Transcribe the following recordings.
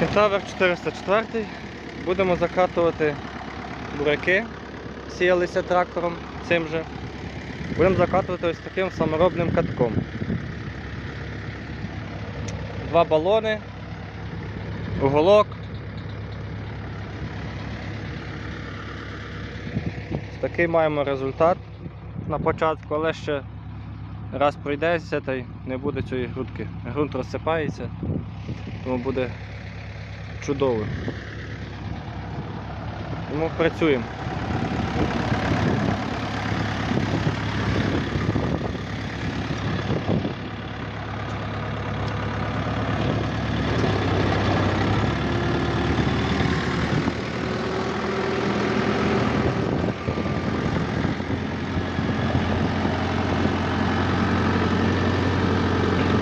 Кентавр 404. Будемо закатувати буряки. Сіялися трактором цим же. Будемо закатувати ось таким саморобним катком. Два балони, уголок. Ось Такий маємо результат на початку, але ще раз пройдеться та й не буде цієї грудки. Грунт розсипається, тому буде чудово. Тому працюємо.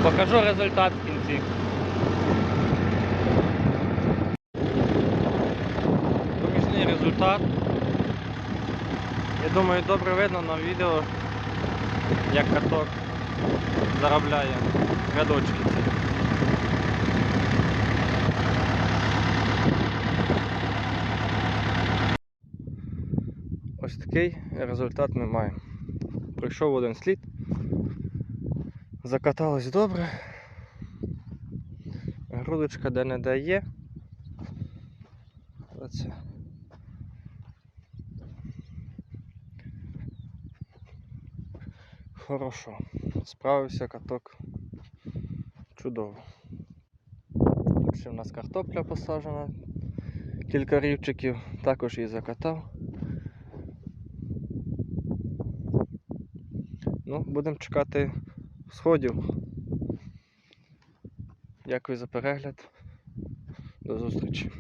Покажу результат в кінці. Результат. Я думаю, добре видно на відео, як каток заробляє рядочки. Ось такий результат ми маємо. Пройшов один слід. Закаталось добре. Грудочка де не дає. Оце. Хорошо. Справився каток. Чудово. Тут ще в нас картопля посаджена. Кілька рівчиків, також її закатав. Ну, будемо чекати сходів. Дякую за перегляд. До зустрічі.